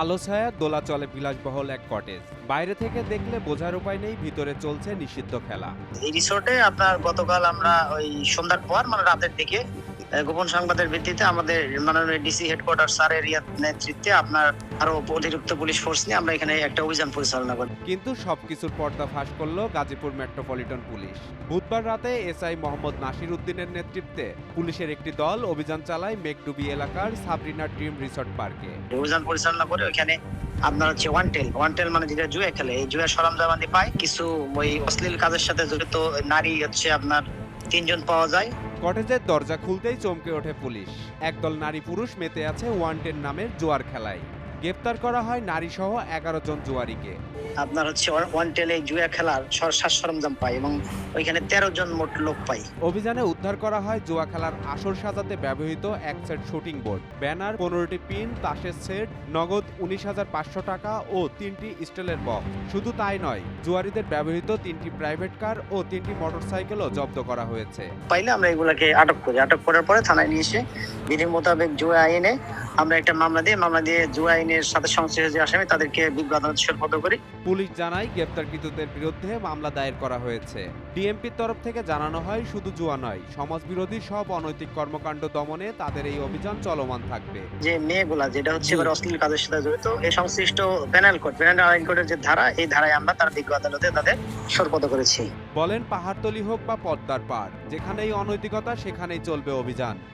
আলো ছায়া দোলা চলে বিলাসবহল এক কটেজ বাইরে থেকে দেখলে বোঝার উপায় নেই, ভিতরে চলছে নিষিদ্ধ খেলা। এই রিসোর্টে আপনার গতকাল আমরা ওই সন্ধ্যার পর মানে রাতের দিকে গোপন সংবাদের ভিত্তিতে আমাদের মাননীয় ডিসি হেডকোয়ার্টার স্যারের নেতৃত্বে আপনার আরও অতিরিক্ত পুলিশ ফোর্স নিয়ে আমরা এখানে একটা অভিযান পরিচালনা করি। কিন্তু সবকিছুর পর্দা ফাঁস করল গাজীপুর মেট্রোপলিটন পুলিশ। বুধবার রাতে এসআই মোহাম্মদ নাসির উদ্দিনের নেতৃত্বে পুলিশের একটি দল অভিযান চালায় মেঘডুবি এলাকার সাবরিনা ড্রিম রিসর্ট পার্কে। অভিযান পরিচালনা করে ওইখানে আপনার হচ্ছে ওয়ান টেল ওয়ান টেল মানে যেটা জুয়া খেলে এই জুয়া সরঞ্জামাদি পায়। কিছু ওই অশ্লীল কাজের সাথে জড়িত নারী হচ্ছে আপনার তিনজন পাওয়া যায়। কটেজের দরজা খুলতেই চমকে ওঠে পুলিশ। একদল নারী পুরুষ মেতে আছে ওয়ান্টেড নামের জোয়ার খেলায়। গ্রেপ্তার করা হয় নারী সহ এগারো জন জুয়ারিকে। আপনার হচ্ছে ওয়ান টেলে জুয়া খেলার সর- সাজ সরঞ্জাম পায় এবং ওইখানে তেরো জন মোট লোক পায়। অভিযানে উদ্ধার করা হয় জুয়া খেলার আসর সাজাতে ব্যবহৃত এক সেট শুটিং বোর্ড ব্যানার পনেরোটি পিন তাসের সেট নগদ উনিশ হাজার পাঁচশো টাকা ও তিনটি স্টিলের বক্স। শুধু তাই নয় জুয়ারিদের ব্যবহৃত তিনটি প্রাইভেট কার ও তিনটি মোটরসাইকেলও জব্দ করা হয়েছে। পাইলে আমরা এগুলাকে আটক করি। আটক করার পরে থানায় নিয়ে এসে বিধি মোতাবেক জুয়া আইনে আমরা একটা মামলা দিয়ে মামলা দিয়ে জুয়া আইনের সাথে সংশ্লিষ্ট যে আসামি তাদেরকে বিজ্ঞ আদালত সরপদ করি। পুলিশ জানায় গ্রেপ্তারকৃতদের বিরুদ্ধে মামলা দায়ের করা হয়েছে। ডিএমপির তরফ থেকে জানানো হয় শুধু জুয়া নয় সমাজবিরোধী সব অনৈতিক কর্মকাণ্ড দমনে তাদের এই অভিযান চলমান থাকবে। যে মেয়েগুলা যেটা হচ্ছে এবার অশ্লীল কাজের সাথে জড়িত এই সংশ্লিষ্ট প্যানেল কোড প্যানেল আইন কোডের যে ধারা এই ধারায় আমরা তার বিজ্ঞ আদালতে তাদের সরপদ করেছি। বলেন পাহাড়তলি হোক বা পদ্মার পার যেখানেই অনৈতিকতা সেখানেই চলবে অভিযান।